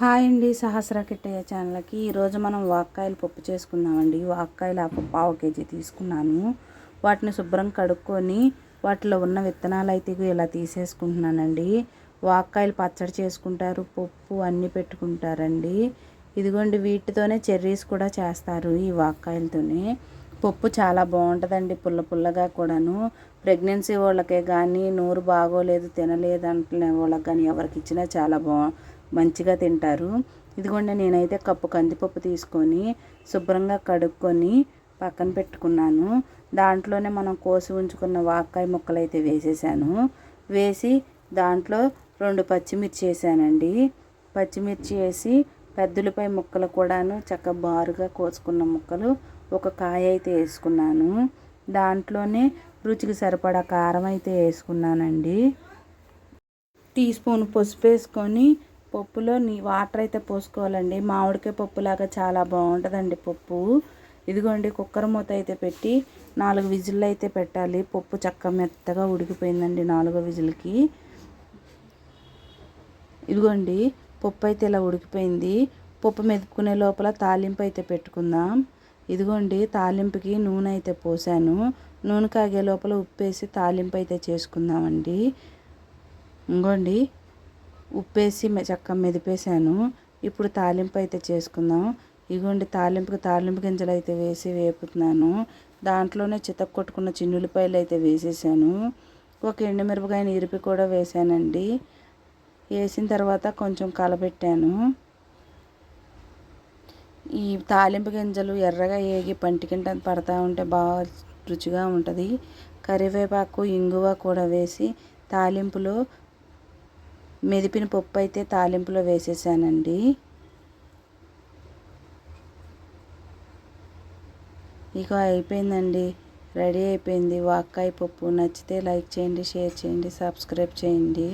Hi అండి సహస్ర కిట్టయ్య ఛానల్కి. ఈరోజు మనం వాక్కాయలు పప్పు చేసుకుందామండి. వాక్కాయలు ఆ పావు కేజీ తీసుకున్నాను. వాటిని శుభ్రం కడుక్కొని వాటిలో ఉన్న విత్తనాలు అయితే ఇలా తీసేసుకుంటున్నానండి. వాక్కాయలు పచ్చడి చేసుకుంటారు పప్పు అన్నీ పెట్టుకుంటారండి. ఇదిగోండి వీటితోనే చెర్రీస్ కూడా చేస్తారు ఈ వాక్కాయలతోనే. పప్పు చాలా బాగుంటుందండి పుల్ల పుల్లగా కూడాను. ప్రెగ్నెన్సీ వాళ్ళకే కానీ నోరు బాగోలేదు తినలేదు అంటున్న వాళ్ళకి కానీ ఎవరికి ఇచ్చినా చాలా బాగు మంచిగా తింటారు. ఇదిగోండి నేనైతే కప్పు కందిపప్పు తీసుకొని శుభ్రంగా కడుక్కొని పక్కన పెట్టుకున్నాను. దాంట్లోనే మనం కోసి ఉంచుకున్న వాక్కాయ ముక్కలు అయితే వేసేసాను. వేసి దాంట్లో రెండు పచ్చిమిర్చి వేసానండి. పచ్చిమిర్చి వేసి పెద్దలపై ముక్కలు కూడాను చక్క బారుగా కోసుకున్న ముక్కలు ఒక కాయ అయితే వేసుకున్నాను. దాంట్లోనే రుచికి సరిపడా కారం అయితే వేసుకున్నానండి. టీ స్పూన్ పసుపు వేసుకొని పప్పులో నీ వాటర్ అయితే పోసుకోవాలండి. మామిడికాయ పప్పులాగా చాలా బాగుంటుందండి పప్పు. ఇదిగోండి కుక్కర్ మూత అయితే పెట్టి నాలుగు విజిల్లు అయితే పెట్టాలి. పప్పు చక్క మెత్తగా ఉడికిపోయిందండి నాలుగో విజిల్కి. ఇదిగోండి పప్పు అయితే ఇలా ఉడికిపోయింది. పప్పు మెదుపుకునే లోపల తాలింపు అయితే పెట్టుకుందాం. ఇదిగోండి తాలింపుకి నూనె అయితే పోసాను. నూనె కాగే లోపల ఉప్పేసి తాలింపు అయితే చేసుకుందామండి. ఇంకోండి ఉప్పేసి చక్క మెదిపేసాను ఇప్పుడు తాలింపు అయితే చేసుకుందాం. ఇగోండి తాలింపుకి తాలింపు గింజలు అయితే వేసి వేపుతున్నాను. దాంట్లోనే చితక్ కొట్టుకున్న చిన్నులపాయలు అయితే వేసేసాను. ఒక ఎండుమిరపకాయని ఇరిపి కూడా వేసానండి. వేసిన తర్వాత కొంచెం కలబెట్టాను. ఈ తాలింపు గింజలు ఎర్రగా ఏగి పంటికింట పడతా ఉంటే బాగా రుచిగా ఉంటుంది. కరివేపాకు ఇంగువ కూడా వేసి తాలింపులో మెదిపిన పప్పు అయితే తాలింపులో వేసేసానండి. ఇక అయిపోయిందండి. రెడీ అయిపోయింది. వాక్కాయ పప్పు నచ్చితే లైక్ చేయండి షేర్ చేయండి సబ్స్క్రైబ్ చేయండి.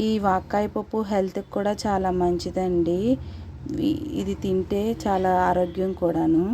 ఈ వాక్కాయ పప్పు హెల్త్కి కూడా చాలా మంచిదండి. ఇది తింటే చాలా ఆరోగ్యం కూడాను.